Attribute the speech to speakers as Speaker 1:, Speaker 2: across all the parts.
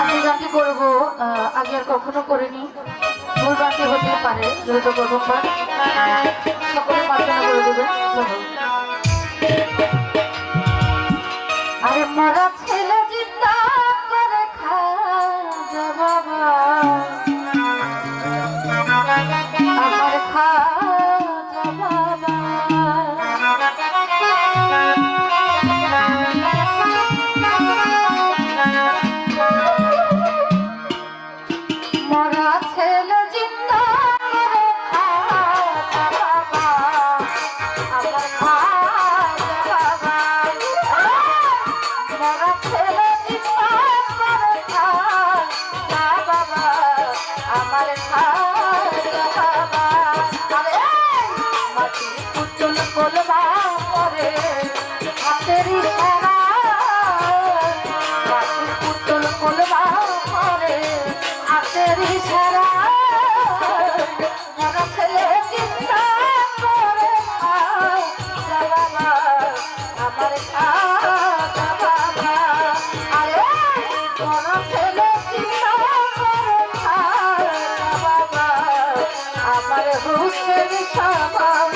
Speaker 1: আপনি গানটি করব? আগে আর কখনো করিনি। ভুল গানটি হতে পারে, যেহেতু প্রথমবার। সকলে প্রার্থনা করে দেবেন। হুসেন সাবা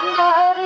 Speaker 1: Wonder